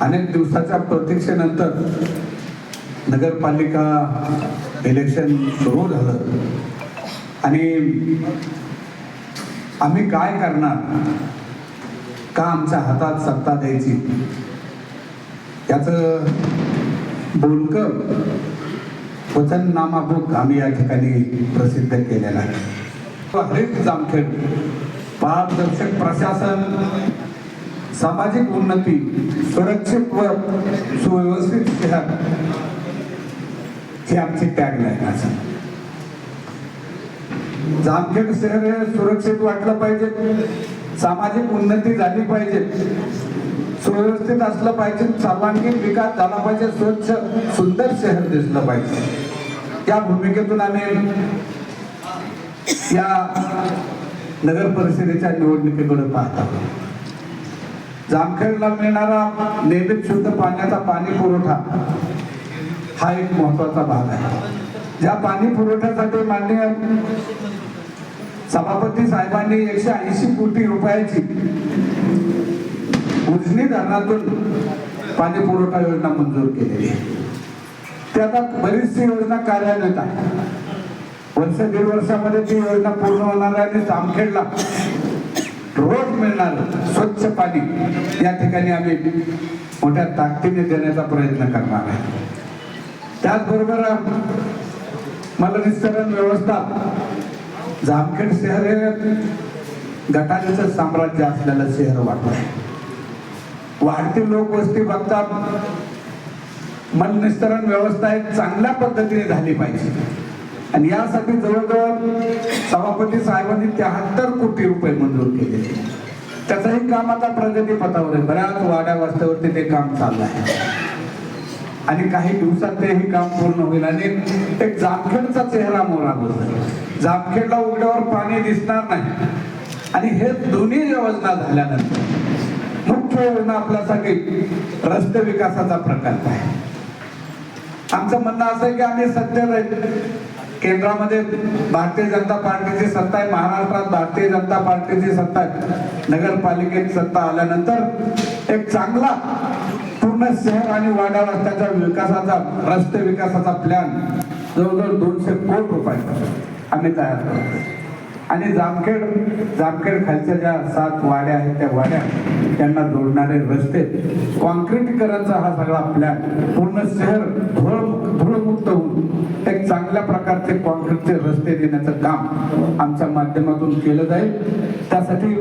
अनेक दिवसाच्या प्रतीक्षेनंतर नगरपालिका इलेक्शन सुरू झालं. आणि आम्ही काय करणार? का आमच्या हातात सत्ता द्यायची? याचं बोलकं वचननामा बुक आम्ही या ठिकाणी प्रसिद्ध केलेला आहे. हरीश जामखेड पारदर्शक प्रशासन सामाजिक उन्नती सुरक्षित व सुव्यवस्थित शहर हे आमची टॅगलाईन आहे जामखेड शहर हे सुरक्षित वाटलं पाहिजे सामाजिक उन्नती झाली पाहिजे सुव्यवस्थित असलं पाहिजे सर्वांगीण विकास झाला पाहिजे स्वच्छ सुंदर शहर दिसलं पाहिजे. या भूमिकेतून आम्ही या नगर परिषदेच्या निवडणुकीकडे पाहत आहोत. जामखेडला मिळणारा नियमित शुद्ध पाण्याचा पाणी पुरवठा हा एक महत्त्वाचा भाग आहे. ज्या पाणी पुरवठ्यासाठी माननीय सभापती साहेबांनी एकशे ऐंशी कोटी रुपयाची उजनी धरणातून पाणी पुरवठा योजना मंजूर केलेली ते आता बरीचशी योजना कार्यान्वित आहे. वर्ष दीड वर्षामध्ये ती योजना पूर्ण होणार आहे आणि जामखेडला रोज मिळणार स्वच्छ पाणी. या ठिकाणी आम्ही मोठ्या ताकदीने देण्याचा प्रयत्न करणार आहे. त्याचबरोबर मलनिस्तरण व्यवस्था. जामखेड शहर हे गटारीचं साम्राज्य असलेलं शहर वाटत. वाढती लोकवस्ती बघता मलनिस्तरण व्यवस्था एक चांगल्या पद्धतीने झाली पाहिजे. आणि यासाठी जवळजवळ सभापती साहेबांनी त्र्याहत्तर कोटी रुपये मंजूर केलेले त्याचंही काम आता प्रगतीपथावर आहे. बऱ्याच वाड्या वस्त्यावरती ते काम चाललं आहे. आणि काही दिवसात ते हे काम पूर्ण होईल. आणि एक जामखेडचा चेहरा मोरा बसेल जामखेडला उघड्यावर पाणी दिसणार नाही. आणि हे दोन्ही योजना झाल्यानंतर मुख्य योजना आपल्यासाठी रस्ते विकासाचा प्रकल्प आहे. आमचं म्हणणं असं आहे की आम्ही सत्य केंद्रामध्ये भारतीय जनता पार्टीची सत्ता आहे महाराष्ट्रात भारतीय जनता पार्टीची सत्ता आहे. नगरपालिकेत सत्ता आल्यानंतर एक चांगला पूर्ण शहर आणि वाडा रस्त्याच्या विकासाचा रस्ते विकासाचा प्लॅन जवळजवळ दोनशे कोटी रुपयाचा आम्ही तयार करतो आणि जामखेड जामखेड खालच्या ज्या सात वाड्या आहेत त्या वाड्या त्यांना जोडणारे रस्ते कॉन्क्रीटीकरणचा हा सगळा प्लॅन पूर्ण शहर धूळ धुळमुक्त होऊन एक चांगल्या प्रकारचे कॉन्क्रीटचे रस्ते देण्याचं काम आमच्या माध्यमातून केलं जाईल. त्यासाठी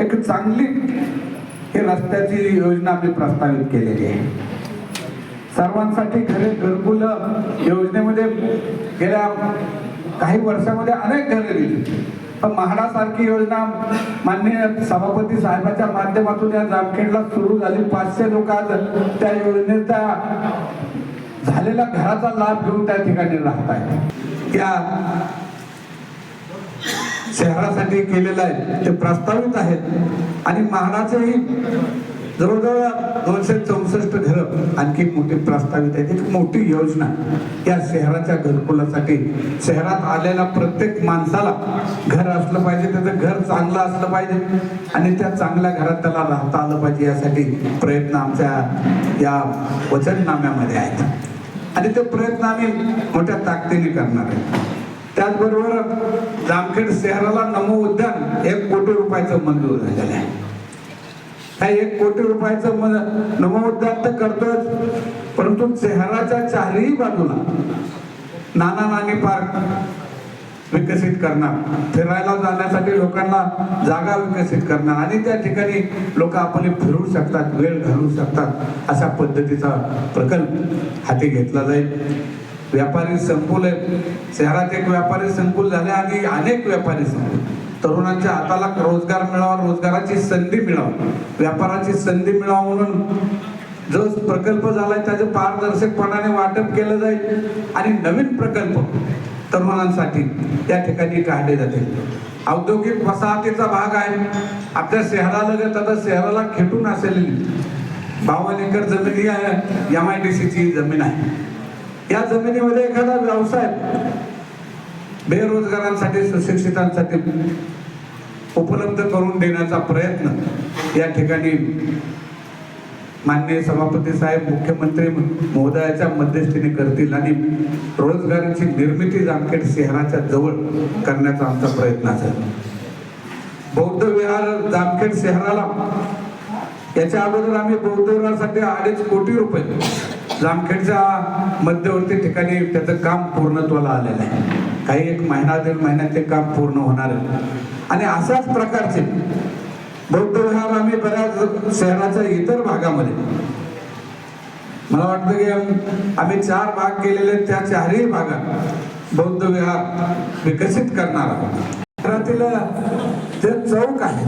एक चांगली हे रस्त्याची योजना आम्ही प्रस्तावित केलेली आहे. सर्वांसाठी घरे घरकुल योजनेमध्ये गेल्या काही वर्षामध्ये अनेक घरे दिली पण म्हाडासारखी योजना माननीय सभापती साहेबांच्या माध्यमातून या जामखेडला सुरू झाली. पाचशे लोक आज त्या योजनेचा झालेल्या घराचा लाभ घेऊन त्या ठिकाणी राहत आहेत. त्या शहरासाठी केलेलं आहे. ते प्रस्तावित आहेत. आणि महाडाचेही जवळजवळ दोनशे चौसष्ट घरं आणखी मोठी प्रस्तावित आहेत. एक मोठी योजना या शहराच्या घरकुलासाठी. शहरात आलेल्या प्रत्येक माणसाला घर असलं पाहिजे त्याचं घर चांगलं असलं पाहिजे आणि त्या चांगल्या घरात त्याला राहता आलं पाहिजे यासाठी प्रयत्न आमच्या या वचननाम्यामध्ये आहेत. आणि ते प्रयत्न आम्ही मोठ्या ताकदीने करणार आहे. त्याचबरोबर जामखेड शहराला नमो उद्यान एक कोटी रुपयाचं मंजूर झालेलं आहे. हा एक कोटी रुपयाचं म- नमो तर करतोच. परंतु शहराच्या चारही बाजूला नाना नानी पार्क विकसित करणार. फिरायला जाण्यासाठी लोकांना जागा विकसित करणार. आणि त्या ठिकाणी लोक आपले फिरू शकतात वेळ घालवू शकतात अशा पद्धतीचा प्रकल्प हाती घेतला जाईल. व्यापारी संकुल आहे शहरात एक व्यापारी संकुल झाले आणि अनेक व्यापारी संकुल. तरुणांच्या हाताला रोजगार मिळावा रोजगाराची संधी मिळावं व्यापाराची संधी मिळावं म्हणून जो प्रकल्प झालाय त्याचं पारदर्शकपणाने वाटप केलं जाईल आणि नवीन प्रकल्प तरुणांसाठी त्या ठिकाणी काढले जातील. औद्योगिक वसाहतीचा भाग आहे. आपल्या शहरालगत आता शहराला खेटून असलेली बावन्न एकर जमिनी आहे. एम आय डी सीची जमीन आहे. या जमिनीमध्ये एखादा व्यवसाय बेरोजगारांसाठी सुशिक्षितांसाठी उपलब्ध करून देण्याचा प्रयत्न या ठिकाणी माननीय सभापती साहेब मुख्यमंत्री महोदयाच्या मध्यस्थीने करतील आणि रोजगाराची निर्मिती जामखेड शहराच्या जवळ करण्याचा आमचा प्रयत्न असेल बौद्ध विहार जामखेड शहराला याच्या अगोदर आम्ही बौद्ध विहारासाठी अडीच कोटी रुपये जामखेडच्या मध्यवर्ती ठिकाणी त्याचं काम पूर्णत्वाला आलेलं आहे. काही एक महिना दीड महिन्यात ते काम पूर्ण होणार आहे. आणि अशाच प्रकारचे बौद्ध विहार आम्ही बऱ्याच शहराच्या इतर भागामध्ये. मला वाटतं की आम्ही चार भाग केलेले त्या चारही भागात बौद्ध विहार विकसित करणार आहोत. शहरातील जे चौक आहे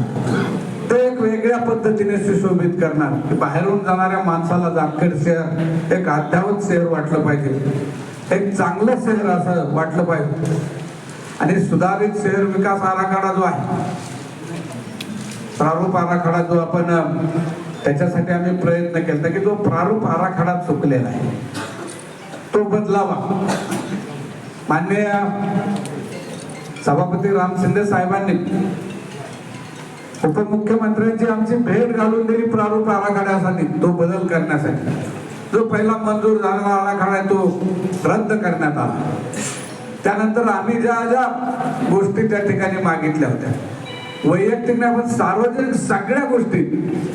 ते एक वेगळ्या पद्धतीने सुशोभित करणार. की बाहेरून जाणाऱ्या माणसाला जामखेड शहर एक अद्यावत शहर वाटलं पाहिजे. एक चांगलं शहर असं वाटलं पाहिजे. आणि सुधारित शहर विकास आराखडा जो आहे प्रारूप आराखडा जो आपण त्याच्यासाठी आम्ही प्रयत्न केला की जो प्रारूप आराखडा चुकलेला आहे तो बदलावा. माननीय सभापती राम शिंदे साहेबांनी उपमुख्यमंत्र्यांची आमची भेट घालून दिली प्रारूप आराखड्यासाठी तो बदल करण्यासाठी. जो पहिला मंजूर झालेला आराखडा आहे तो रद्द करण्यात आला. त्यानंतर आम्ही ज्या ज्या गोष्टी त्या ठिकाणी मागितल्या होत्या. वैयक्तिक नाही पण सार्वजनिक सगळ्या गोष्टी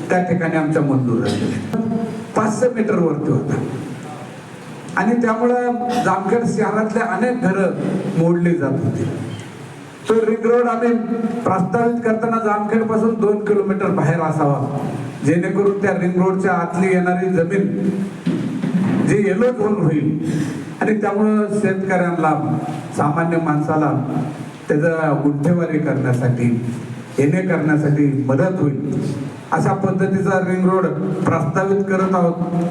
त्या ठिकाणी आमच्या मंजूर झालेल्या पाचशे मीटर वरती होता. आणि त्यामुळं जामखेड शहरातले अनेक घरं मोडली जात होती. तो रिंग रोड आम्ही प्रस्तावित करताना जामखेडपासून दोन किलोमीटर बाहेर असावा. जेणेकरून त्या रिंग रोडच्या आतली येणारी जमीन जे येलो झोन होईल? आणि त्यामुळं शेतकऱ्यांना सामान्य माणसाला त्याचं गुंठेवारी करण्यासाठी येणे करण्यासाठी मदत होईल. अशा पद्धतीचा रिंग रोड प्रस्तावित करत आहोत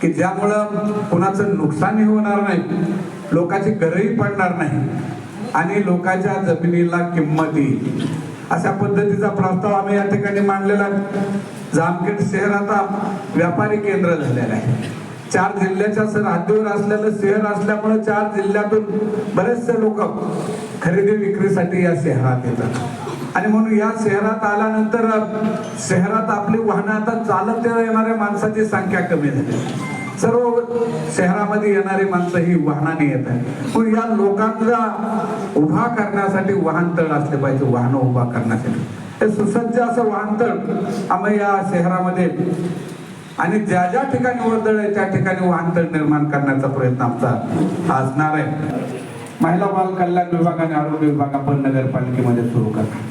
की ज्यामुळं कुणाचं नुकसानही होणार नाही लोकांची घरही पडणार नाही आणि लोकांच्या जमिनीला किंमत येईल. अशा पद्धतीचा प्रस्ताव आम्ही या ठिकाणी मांडलेला जामखेड शहर आता व्यापारी केंद्र झालेलं आहे. चार जिल्ह्याच्या सर हद्दीवर असलेलं शहर असल्यामुळे चार जिल्ह्यातून बरेचसे लोक खरेदी विक्रीसाठी या शहरात येतात. आणि म्हणून या शहरात आल्यानंतर शहरात आपली वाहनं आता चालत येणाऱ्या माणसाची संख्या कमी झाली. सर्व शहरामध्ये येणारी माणसं ही वाहनाने येत आहे पण या लोकांना उभा करण्यासाठी वाहनतळ असले पाहिजे वाहनं उभा करण्यासाठी. हे सुसज्ज असं वाहनतळ आम्ही या शहरामध्ये आणि ज्या ज्या ठिकाणी वर्दळ आहे त्या ठिकाणी वाहनतळ निर्माण करण्याचा प्रयत्न आमचा असणार आहे. महिला बाल कल्याण विभाग आणि आरोग्य विभाग आपण नगरपालिकेमध्ये सुरू करणार.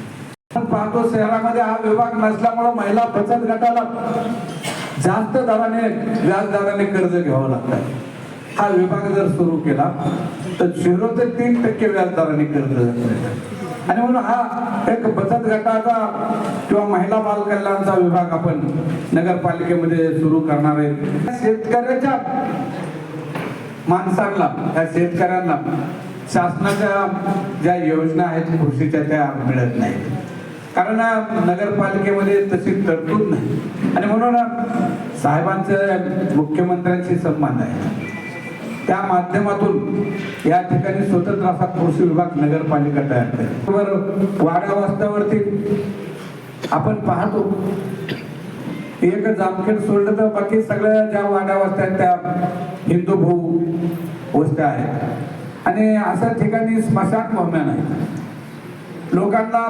आपण पाहतो शहरामध्ये हा विभाग नसल्यामुळे महिला बचत गटाला जास्त दराने व्याज दराने कर्ज घ्यावं लागतं. हा विभाग जर सुरू केला तर झिरो ते तीन टक्के व्याज दराने कर्ज आणि म्हणून हा एक बचत गटाचा किंवा महिला बाल कल्याणचा विभाग आपण नगरपालिकेमध्ये सुरू करणार आहे. शेतकऱ्याच्या माणसांना त्या शेतकऱ्यांना शासनाच्या ज्या योजना आहेत कृषीच्या त्या मिळत नाहीत. कारण नगरपालिकेमध्ये तशी तरतूद नाही. आणि म्हणून साहेबांचे मुख्यमंत्र्यांशी संबंध आहे. त्या माध्यमातून या ठिकाणी स्वतंत्र असा कृषी विभाग नगरपालिका तयार करेल. वाड्या वस्त्यावरती आपण पाहतो. एक जामखेड सोडलं तर बाकी सगळ्या ज्या वाड्या वस्त्या आहेत त्या हिंदू भाऊ वस्त्या आहेत. आणि अशा ठिकाणी स्मशान भूम्या नाही लोकांना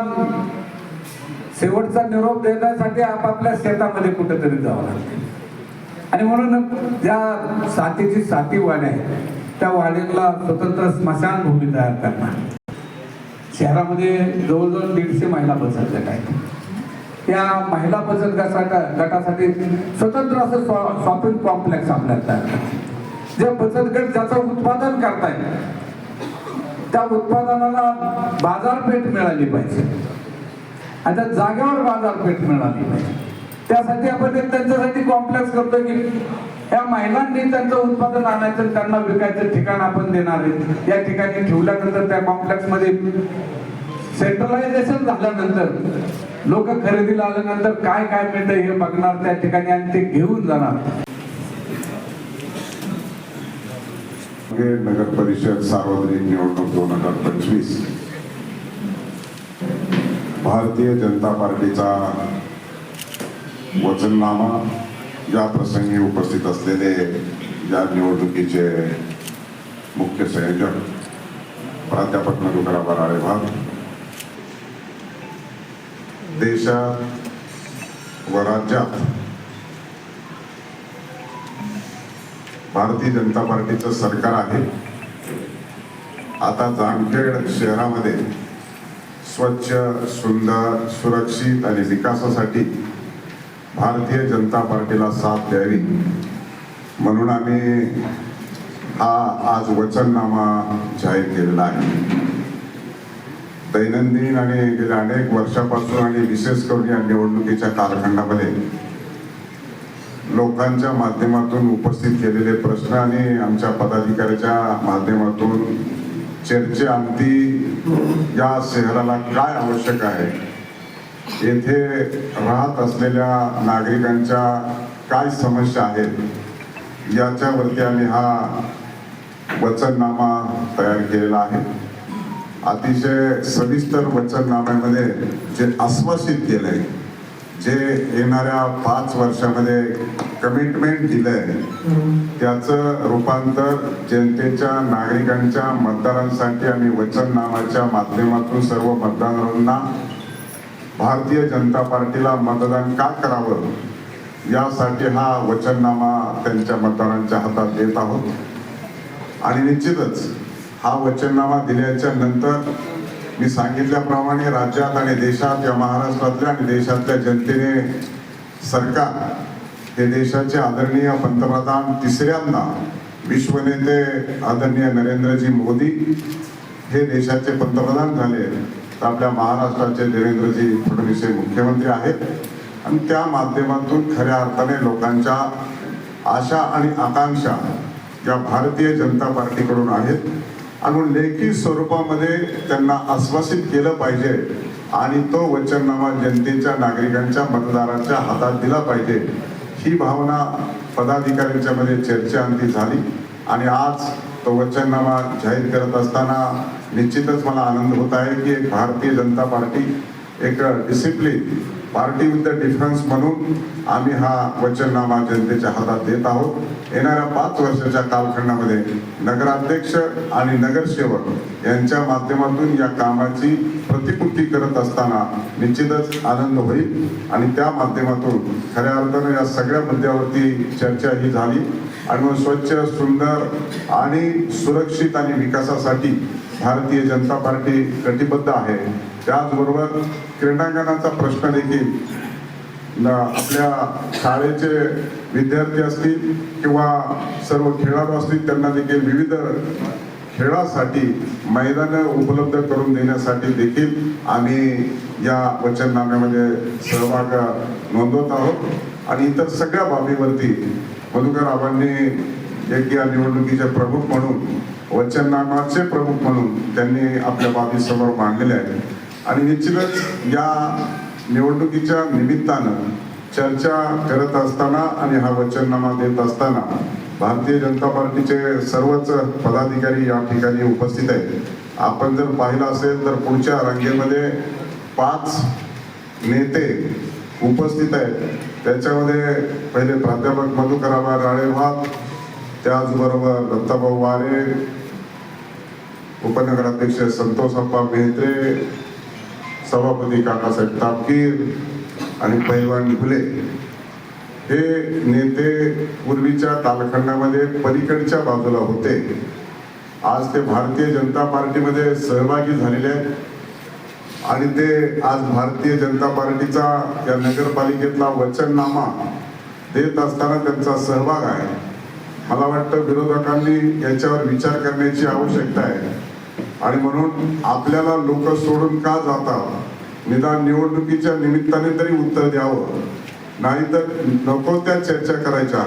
शेवटचा निरोप देण्यासाठी आपापल्या शेतामध्ये कुठेतरी जावं लागतं. आणि म्हणून ज्या साथीची साथी वाड्या आहेत त्या वाडीला स्वतंत्र स्मशानभूमी तयार करणार. शहरामध्ये जवळजवळ दीडशे महिला बचत गट आहेत. त्या महिला बचत गटासाठी गटासाठी स्वतंत्र असं शॉपिंग कॉम्प्लेक्स आपल्याला तयार जे बचत गट ज्याचं उत्पादन करताय त्या उत्पादनाला बाजारपेठ मिळाली पाहिजे. आणि त्या जागेवर बाजारपेठ मिळाली पाहिजे. त्यासाठी आपण एक त्यांच्यासाठी कॉम्प्लेक्स करतो की या महिलांनी त्यांचं उत्पादन आणायचं त्यांना विकायचं ठिकाण आपण देणार आहे. या ठिकाणी ठेवल्यानंतर त्या कॉम्प्लेक्समध्ये सेंट्रलायझेशन झाल्यानंतर लोक खरेदीला आल्यानंतर काय काय मिळतं हे बघणार त्या ठिकाणी आणि ते घेऊन जाणार. नगर परिषद सार्वत्रिक निवडणूक दोन हजार पंचवीस. भारतीय जनता पार्टीचा वचननामा या प्रसंगी उपस्थित असलेले या निवडणुकीचे मुख्य संयोजक प्राध्यापक मधुकराबा राळेभाग देशात व राज्यात भारतीय जनता पार्टीचं सरकार आहे. आता जामखेड शहरामध्ये स्वच्छ सुंदर सुरक्षित आणि विकासासाठी भारतीय जनता पार्टीला साथ द्यावी. म्हणून आम्ही हा आज वचननामा जाहीर केलेला आहे. दैनंदिन आणि गेल्या अनेक वर्षापासून आणि विशेष करून या निवडणुकीच्या कालखंडामध्ये लोकांच्या माध्यमातून उपस्थित केलेले प्रश्न आणि आमच्या पदाधिकाऱ्याच्या माध्यमातून चर्चेअंती या शहराला काय आवश्यक आहे? येथे राहत असलेल्या नागरिकांच्या काय समस्या आहेत? याच्यावरती आम्ही हा वचननामा तयार केलेला आहे. अतिशय सविस्तर वचननाम्यामध्ये जे आश्वासित केलंय जे येणाऱ्या पाच वर्षामध्ये कमिटमेंट दिलंय त्याचं रूपांतर जनतेच्या नागरिकांच्या मतदारांसाठी आम्ही वचननामाच्या माध्यमातून सर्व मतदारांना भारतीय जनता पार्टीला मतदान का करावं? यासाठी हा वचननामा त्यांच्या मतदारांच्या हातात देत आहोत. आणि निश्चितच हा वचननामा दिल्याच्या नंतर मी सांगितल्याप्रमाणे राज्यात आणि देशात या महाराष्ट्रातल्या आणि देशातल्या जनतेने सरकार हे देशाचे आदरणीय पंतप्रधान तिसऱ्यांदा विश्वनेते आदरणीय नरेंद्रजी मोदी हे देशाचे पंतप्रधान झाले. तर आपल्या महाराष्ट्राचे देवेंद्रजी फडणवीस हे मुख्यमंत्री आहेत. आणि त्या माध्यमातून खऱ्या अर्थाने लोकांच्या आशा आणि आकांक्षा या भारतीय जनता पार्टीकडून आहेत. आणि लेखी स्वरूपामध्ये त्यांना आश्वासित केलं पाहिजे आणि तो वचननामा जनतेच्या नागरिकांच्या मतदाराच्या हातात दिला पाहिजे. ही भावना पदाधिकाऱ्यांच्यामध्ये चर्चा अंती झाली. आणि आज तो वचननामा जाहीर करत असताना निश्चितच मला आनंद होत आहे की एक भारतीय जनता पार्टी एक discipline party with the difference म्हणून आम्ही हा वचननामा जनतेच्या हातात देत आहोत. येणाऱ्या पाच वर्षाच्या कालखंडामध्ये नगराध्यक्ष आणि नगरसेवक यांच्या माध्यमातून या कामाची प्रतिपूर्ती करत असताना निश्चितच आनंद होईल. आणि त्या माध्यमातून खऱ्या अर्थानं या सगळ्या मुद्द्यावरती चर्चा ही झाली. आणि मग स्वच्छ सुंदर आणि सुरक्षित आणि विकासासाठी भारतीय जनता पार्टी कटिबद्ध आहे. त्याचबरोबर क्रीडांगणाचा प्रश्न देखील आपल्या शाळेचे विद्यार्थी असतील किंवा सर्व खेळाडू असतील त्यांना देखील विविध खेळासाठी मैदानं उपलब्ध करून देण्यासाठी देखील आम्ही या वचननाम्यामध्ये सहभाग नोंदवत आहोत. आणि इतर सगळ्या बाबीवरती मधुकर आबांनी एक या निवडणुकीचे प्रमुख म्हणून वचननामाचे प्रमुख म्हणून त्यांनी आपल्या बाबी समोर मांडलेल्या आहेत. आणि निश्चितच या निवडणुकीच्या निमित्तानं चर्चा करत असताना आणि हा वचननामा देत असताना भारतीय जनता पार्टीचे सर्वच पदाधिकारी या ठिकाणी उपस्थित आहेत. आपण जर पाहिलं असेल तर पुढच्या रांगेमध्ये पाच नेते उपस्थित आहेत. त्याच्यामध्ये पहिले प्राध्यापक मधुकराबा राळेभाग त्याचबरोबर दत्ताभाऊ वारे उपनगराध्यक्ष संतोष अप्पा मेहत्रे सभापती काकासाहेब तापकीर आणि पैलवान फुले हे नेते पूर्वीच्या कालखंडामध्ये पलीकडच्या बाजूला होते. आज ते भारतीय जनता पार्टीमध्ये सहभागी झालेले आहेत. आणि ते आज भारतीय जनता पार्टीचा या नगरपालिकेतला वचननामा देत असताना त्यांचा सहभाग आहे. मला वाटतं विरोधकांनी याच्यावर विचार करण्याची आवश्यकता आहे. आणि म्हणून आपल्याला लोक सोडून का जातात? निदान निवडणुकीच्या निमित्ताने तरी उत्तर द्यावं. नाहीतर नको त्या चर्चा करायच्या.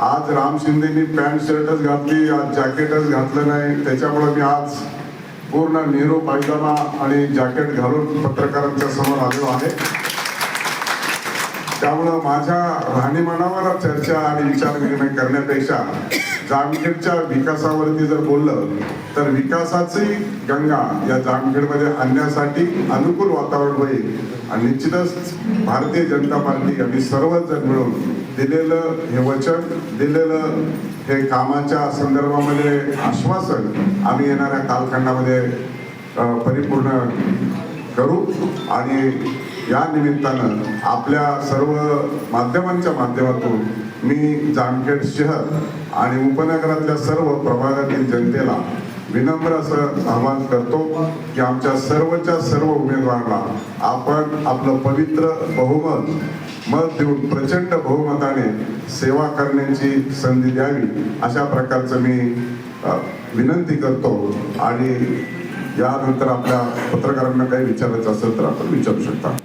आज राम शिंदेनी पॅन्ट शर्टच घातली आज जॅकेटच घातलं नाही. त्याच्यामुळे मी आज पूर्ण नेहरू पायजामा आणि जॅकेट घालून पत्रकारांच्या समोर आलेलो आहे. त्यामुळं माझ्या राहणीमानावर चर्चा आणि विचार विनिमय करण्यापेक्षा जामखेडच्या विकासावरती जर बोललं तर विकासाची गंगा या जामखेडमध्ये आणण्यासाठी अनुकूल वातावरण होईल. आणि निश्चितच भारतीय जनता पार्टी आम्ही सर्वच जण मिळून दिलेलं हे वचन दिलेलं हे कामाच्या संदर्भामध्ये आश्वासन आम्ही येणाऱ्या कालखंडामध्ये परिपूर्ण करू आणि या निमित्तानं आपल्या सर्व माध्यमांच्या माध्यमातून मी जामखेड शहर आणि उपनगरातल्या सर्व प्रभागातील जनतेला विनम्र असं आवाहन करतो की आमच्या सर्वच्या सर्व उमेदवारांना आपण आपलं पवित्र बहुमत मत देऊन प्रचंड बहुमताने सेवा करण्याची संधी द्यावी अशा प्रकारचं मी विनंती करतो. आणि यानंतर आपल्या पत्रकारांना काही विचारायचं असेल तर आपण विचारू शकता.